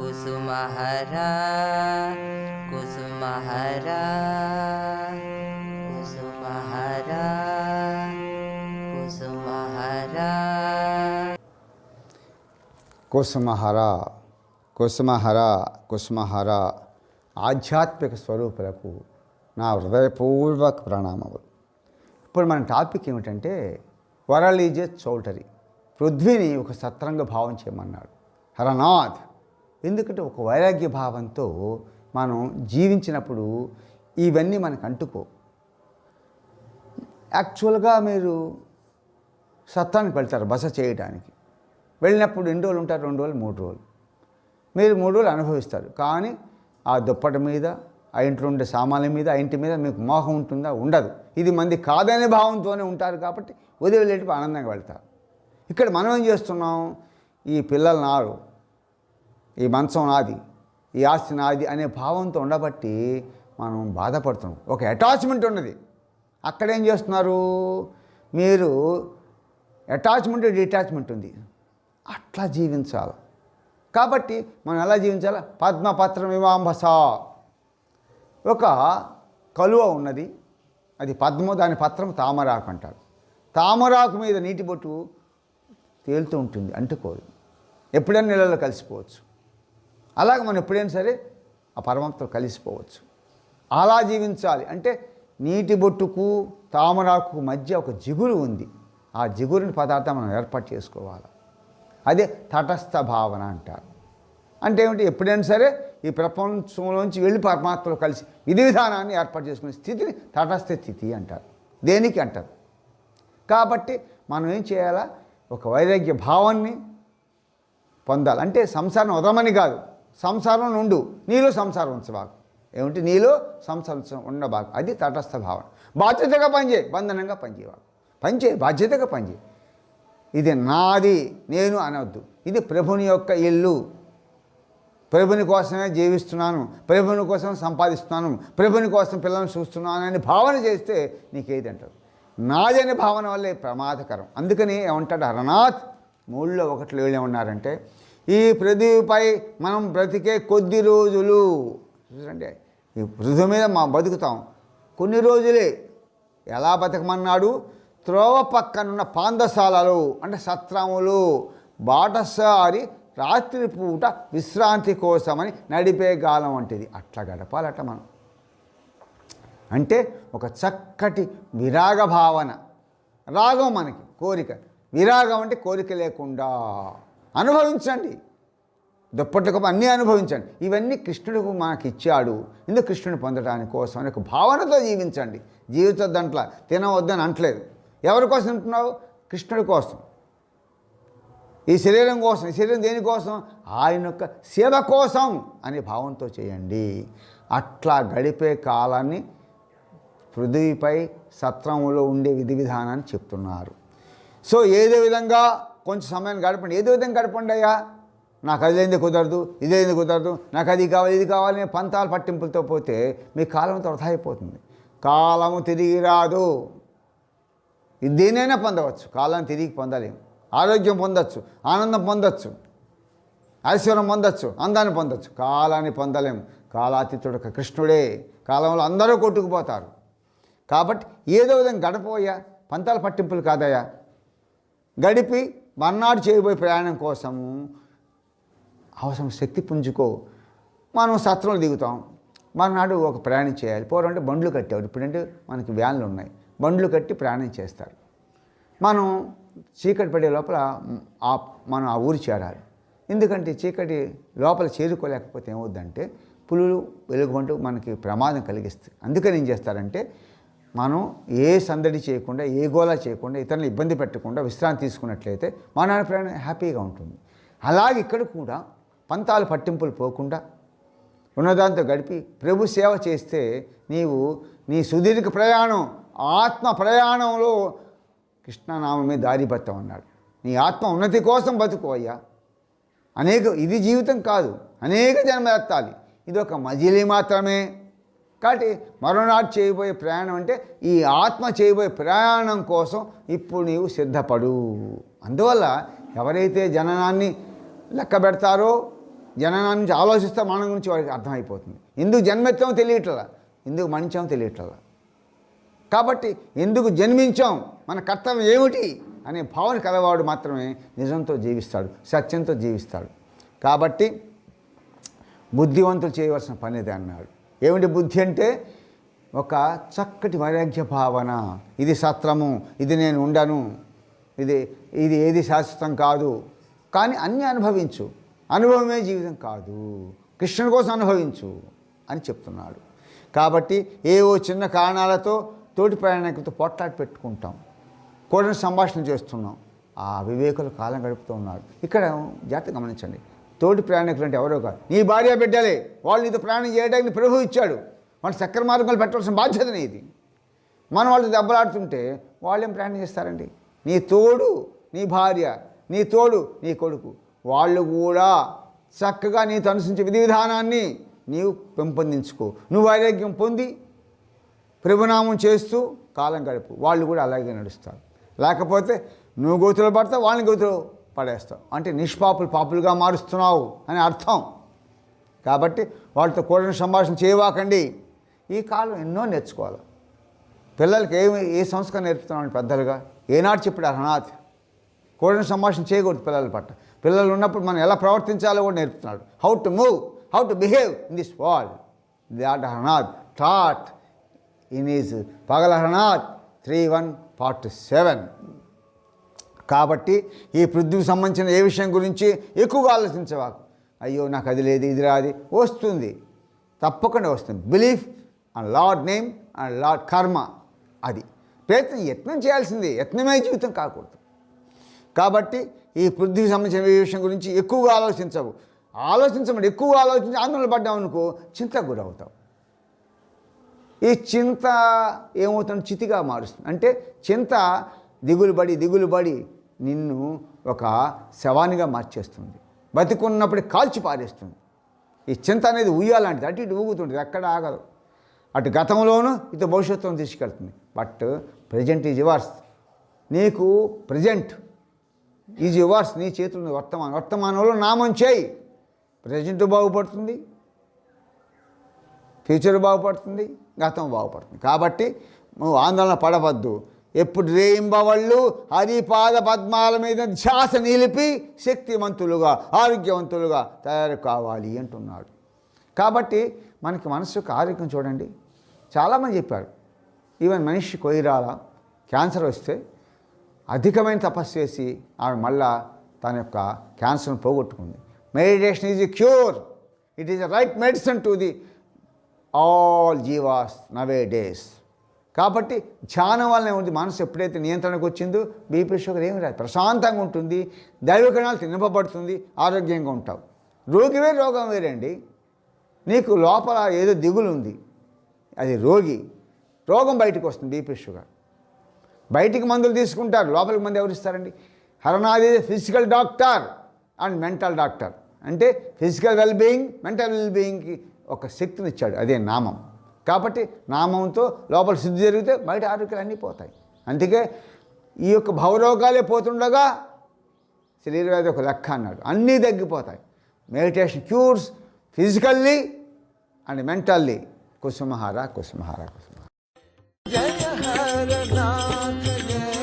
కుసుమహరా కుసుమహరా కుసుమహరా కుసుమహరా కుసుమహర కుసుమహర కుసుమహర ఆధ్యాత్మిక స్వరూపులకు నా హృదయపూర్వక ప్రణామములు. ఇప్పుడు మన టాపిక్ ఏమిటంటే వరల్డ్ ఈజ్ ఏ చౌల్టరీ. పృథ్వీని ఒక సత్రంగ భావం చేయమన్నాడు. హరనాథ్. ఎందుకంటే ఒక వైరాగ్య భావంతో మనం జీవించినప్పుడు ఇవన్నీ మనకు అంటుకో. యాక్చువల్గా మీరు సత్రానికి వెళ్తారు బస చేయడానికి వెళ్ళినప్పుడు ఎన్ని రోజులు ఉంటారు? రెండు రోజులు మూడు రోజులు. మీరు మూడు రోజులు అనుభవిస్తారు. కానీ ఆ దుప్పటి మీద ఆ ఇంట్లో ఉండే సామాన్ల మీద ఆ ఇంటి మీద మీకు మోహం ఉంటుందా? ఉండదు. ఇది మంది కాదనే భావంతోనే ఉంటారు కాబట్టి ఉదయం వెళ్ళేటప్పుడు ఆనందంగా వెళ్తారు. ఇక్కడ మనం ఏం చేస్తున్నాం? ఈ పిల్లలు నారు. ఈ మంచం నాది ఈ ఆస్తి నాది అనే భావంతో ఉండబట్టి మనం బాధపడుతున్నాం. ఒక అటాచ్మెంట్ ఉన్నది. అక్కడ ఏం చేస్తున్నారు? మీరు అటాచ్మెంట్ డిటాచ్మెంట్ ఉంది. అట్లా జీవించాలి. కాబట్టి మనం ఎలా జీవించాలి? పద్మపత్ర వివాంబస. ఒక కలువ ఉన్నది. అది పద్మం దాని పత్రం తామరాకు అంటారు. తామరాకు మీద నీటి బొట్టు తేలుతూ ఉంటుంది అంటుకోదు ఎప్పుడైనా నీళ్ళలో కలిసిపోవచ్చు. అలాగే మనం ఎప్పుడైనా సరే ఆ పరమాత్మతో కలిసిపోవచ్చు. అలా జీవించాలి. అంటే నీటి బొట్టుకు తామరాకు మధ్య ఒక జిగురు ఉంది. ఆ జిగురుని పదార్థం మనం ఏర్పాటు చేసుకోవాలి. అదే తటస్థ భావన అంటారు. అంటే ఏమిటి? ఎప్పుడైనా సరే ఈ ప్రపంచంలోంచి వెళ్ళి పరమాత్మలో కలిసి విధి విధానాన్ని ఏర్పాటు చేసుకునే స్థితిని తటస్థ స్థితి అంటారు. దేనికి అంటారు? కాబట్టి మనం ఏం చేయాలా? ఒక వైరాగ్య భావాన్ని పొందాలి. అంటే సంసారం వదమని కాదు. సంసారం నుండు. నీలో సంసారం ఉంచబాకు ఏమిటి నీలో సంసారం ఉండబాకు అది తటస్థ భావన. బాధ్యతగా పనిచేయి. బంధనంగా పనిచేయవాకు పనిచేయి. బాధ్యతగా పనిచేయి. ఇది నాది. నేను అనవద్దు ఇది ప్రభుని యొక్క ఇల్లు. ప్రభుని కోసమే జీవిస్తున్నాను. ప్రభుని కోసం సంపాదిస్తున్నాను. ప్రభుని కోసం పిల్లల్ని చూస్తున్నాను అని భావన చేస్తే నీకేది అంటారు? నాది అనే భావన వల్లే ప్రమాదకరం. అందుకని ఏమంటాడు హరనాథ్? మూడులో ఒకటి వీళ్ళు ఏమన్నారంటే ఈ పృథివీపై మనం బ్రతికే కొద్ది రోజులు. చూసంటే ఈ పృథివీ మీద మా బతుకుతాం కొన్ని రోజులే. ఎలా బతకమన్నాడు? త్రోవ పక్కనున్న పాందశాలలు అంటే సత్రములు బాటసారి రాత్రిపూట విశ్రాంతి కోసమని నడిపే గాలం వంటిది. అట్లా గడపాలట మనం. అంటే ఒక చక్కటి విరాగ భావన రాగం మనకి కోరిక. విరాగం అంటే కోరిక లేకుండా. అనుభవించండి. దుప్పట్లకు అన్నీ అనుభవించండి. ఇవన్నీ కృష్ణుడికి మనకి ఇచ్చాడు. ఇందుకు కృష్ణుని పొందడానికి కోసం? అనే ఒక భావనతో జీవించండి. జీవిత దాంట్లో తినవద్దని అంటలేదు. ఎవరి కోసం తింటున్నావు? కృష్ణుడి కోసం. ఈ శరీరం కోసం ఈ శరీరం దేనికోసం ఆయన యొక్క సేవ కోసం అనే భావంతో చేయండి. అట్లా గడిపే కాలాన్ని పృథ్వీపై సత్రంలో ఉండే విధి విధానాన్ని చెప్తున్నారు. సో ఏదే విధంగా కొంచెం సమయం గడపండి. ఏదో విధంగా గడపండి అయ్యా. నాకు అదేంది కుదరదు ఇదేంది కుదరదు నాకు అది కావాలి ఇది కావాలి పంతాల పట్టింపులతో పోతే మీ కాలం వృధా అయిపోతుంది. కాలము తిరిగి రాదు. దేనైనా పొందవచ్చు. కాలాన్ని తిరిగి పొందలేము. ఆరోగ్యం పొందొచ్చు ఆనందం పొందొచ్చు ఐశ్వర్యం పొందొచ్చు అందాన్ని పొందొచ్చు. కాలాన్ని పొందలేము. కాలాతీతుడు కృష్ణుడే. కాలంలో అందరూ కొట్టుకుపోతారు. కాబట్టి ఏదో విధంగా గడపోయా పంతాల పట్టింపులు కాదయా గడిపి మర్నాడు చేయబోయే ప్రయాణం కోసము అవసరం శక్తి పుంజుకో. మనం సత్రంలో దిగుతాం. మర్నాడు ఒక ప్రయాణం చేయాలి. పూర్వం అంటే బండ్లు కట్టేవారు. ఇప్పుడంటే మనకి వ్యాన్లు ఉన్నాయి. బండ్లు కట్టి ప్రయాణం చేస్తారు. మనం చీకటి పడే లోపల ఆ మనం ఆ ఊరు చేరాలి. ఎందుకంటే చీకటి లోపల చేరుకోలేకపోతే ఏమవుద్దంటే పులులు వెలుగుబంటు మనకి ప్రమాదం కలిగిస్తుంది అందుకని ఏం చేస్తారంటే మనం ఏ సందడి చేయకుండా ఏ గోలా చేయకుండా ఇతరులను ఇబ్బంది పెట్టకుండా విశ్రాంతి తీసుకున్నట్లయితే మన ప్రయాణం హ్యాపీగా ఉంటుంది. అలాగే ఇక్కడ కూడా పంతాలు పట్టింపులు పోకుండా ఉన్నదాంతో గడిపి ప్రభు సేవ చేస్తే నీవు నీ సుదీర్ఘ ప్రయాణం ఆత్మ ప్రయాణంలో కృష్ణనామమే దారి అన్నాడు. నీ ఆత్మ ఉన్నతి కోసం బతుకు అయ్యా. అనేక ఇది జీవితం కాదు. అనేక జన్మ ఎత్తాలి ఇది ఒక మజిలీ మాత్రమే. కాబట్టి మరోనాడు చేయబోయే ప్రయాణం అంటే ఈ ఆత్మ చేయబోయే ప్రయాణం కోసం ఇప్పుడు నీవు సిద్ధపడు. అందువల్ల ఎవరైతే జననాన్ని లెక్క పెడతారో జననాన్ని నుంచి ఆలోచిస్తే మనం గురించి వారికి అర్థమైపోతుంది. ఎందుకు జన్మెత్తమో తెలియట్లా? ఎందుకు మరణించామో తెలియట్లా? కాబట్టి ఎందుకు జన్మించాం? మన కర్తవ్యం ఏమిటి? అనే భావన కలవాడు మాత్రమే నిజంతో జీవిస్తాడు సత్యంతో జీవిస్తాడు. కాబట్టి బుద్ధివంతులు చేయవలసిన పనిదే అన్నాడు. ఏమిటి బుద్ధి అంటే ఒక చక్కటి వైరాగ్య భావన. ఇది సత్రము ఇది నేను ఉండను ఇది ఇది ఏది శాశ్వతం కాదు. కానీ అన్నీ అనుభవించు. అనుభవమే జీవితం కాదు. కృష్ణుని కోసం అనుభవించు అని చెప్తున్నాడు. కాబట్టి ఏవో చిన్న కారణాలతో తోటి ప్రయాణికులతో పొట్లాట పెట్టుకుంటాం. కూడని సంభాషణ చేస్తున్నాం. ఆ వివేకులు కాలం గడుపుతూ ఉన్నారు. ఇక్కడ జాగ్రత్త గమనించండి. తోటి ప్రయాణికులు అంటే ఎవరో కాదు. నీ భార్య బిడ్డలే వాళ్ళు నీతో ప్రయాణం చేయడానికి ప్రభు ఇచ్చాడు. వాళ్ళు చక్ర మార్గాలు పెట్టవలసిన బాధ్యత నీది. మనం వాళ్ళు దెబ్బలాడుతుంటే వాళ్ళేం ప్రయాణం చేస్తారండి? నీ తోడు నీ భార్య నీ తోడు నీ కొడుకు. వాళ్ళు కూడా చక్కగా నీతో అనుసరించే విధి విధానాన్ని నీవు పెంపొందించుకో. నువ్వు ఆరోగ్యం పొంది ప్రభునామం చేస్తూ కాలం గడుపు. వాళ్ళు కూడా అలాగే నడుస్తారు. లేకపోతే నువ్వు గోతులో పడతావు వాళ్ళని గోతులు పడేస్తావు. అంటే నిష్పాపులు పాపులుగా మారుస్తున్నావు అని అర్థం. కాబట్టి వాళ్ళతో కూడిన సంభాషణ చేయవాకండి. ఈ కాలం ఎన్నో నేర్చుకోవాలి. పిల్లలకి ఏమి ఏ సంస్కారం నేర్పుతున్నాడు పెద్దలుగా? ఏనాడు చెప్పాడు అనాథ్ కూడిన సంభాషణ చేయకూడదు పిల్లల పట్ల. పిల్లలు ఉన్నప్పుడు మనం ఎలా ప్రవర్తించాలో కూడా నేర్పుతున్నాడు. How to move how to behave in this world that హనాథ్ టాట్ ఇన్ ఈజ్ పగల హనాథ్ త్రీ వన్ పార్ట్ సెవెన్ కాబట్టి ఈ పృథ్వీకి సంబంధించిన ఏ విషయం గురించి ఎక్కువగా ఆలోచించవాకు అయ్యో నాకు అది లేదు ఇది రాది. వస్తుంది. తప్పకుండా వస్తుంది. Belief and lord name and lord కర్మ అది. ప్రయత్నం యత్నం చేయాల్సింది. యత్నమే జీవితం కాకూడదు. కాబట్టి ఈ పృథ్వీకి సంబంధించిన ఏ విషయం గురించి ఎక్కువగా ఆలోచించవు. ఆలోచించమని ఎక్కువగా ఆలోచించి ఆందోళన పడ్డావు అనుకో చింతకు గురవుతావు. ఈ చింత ఏమవుతుంది చితిగా మారుస్తుంది. అంటే చింత దిగులు పడి దిగులు పడి నిన్ను ఒక శవానిగా మార్చేస్తుంది. బతికున్నప్పుడు కాల్చి పారేస్తుంది. ఈ చింత అనేది ఉయ్యాలంటిది. అటు ఇటు ఊగుతుంటుంది. ఎక్కడ ఆగదు. అటు గతంలోనూ ఇటు భవిష్యత్తును తీసుకెళ్తుంది. But present is yours. నీకు ప్రజెంట్ ఈజ్ యువర్స్. నీ చేతులు వర్తమానం. వర్తమానంలో నామం చేయి. ప్రజెంట్ బాగుపడుతుంది. ఫ్యూచర్ బాగుపడుతుంది. గతం బాగుపడుతుంది. కాబట్టి నువ్వు ఆందోళన పడవద్దు. ఎప్పుడు రేయింబవళ్ళు హరిపాద పద్మాల మీద ధ్యాస నిలిపి శక్తివంతులుగా ఆరోగ్యవంతులుగా తయారు కావాలి అంటున్నాడు. కాబట్టి మనకి మనసుకు ఆరోగ్యం చూడండి. చాలామంది చెప్పారు ఈవెన్ మనిషి కొయిరాల క్యాన్సర్ వస్తే అధికమైన తపస్సు చేసి ఆమె మళ్ళా తన యొక్క క్యాన్సర్ను పోగొట్టుకుంది. Meditation is a cure. It is a right medicine to the all jivas nowadays కాబట్టి ధ్యానం వల్లనే ఉంది మనసు ఎప్పుడైతే నియంత్రణకు వచ్చిందో బీపీ షుగర్ ఏమి రాదు. ప్రశాంతంగా ఉంటుంది దైవకణాలు తినపబడుతుంది ఆరోగ్యంగా ఉంటావు. రోగి రోగం వేరండి. నీకు లోపల ఏదో దిగులు ఉంది. అది రోగి. రోగం బయటకు వస్తుంది బీపీ షుగర్ బయటికి మందులు తీసుకుంటారు. లోపలికి మందు ఎవరు ఇస్తారండి? Physical doctor and mental doctor అంటే ఫిజికల్ వెల్బీయింగ్ మెంటల్ వెల్బీయింగ్కి ఒక శక్తినిచ్చాడు అదే నామం. కాబట్టి నామంతో లోపల శుద్ధి జరిగితే బయట ఆరోగ్యాలు అన్నీ పోతాయి. అందుకే ఈ యొక్క భవరోగాలే పోతుండగా శరీరవ్యాధి ఒక లెక్క అన్నాడు. అన్నీ తగ్గిపోతాయి. Meditation cures physically and mentally. కుసుమహార కుసుమహార కుసుమహార. జయ జయ.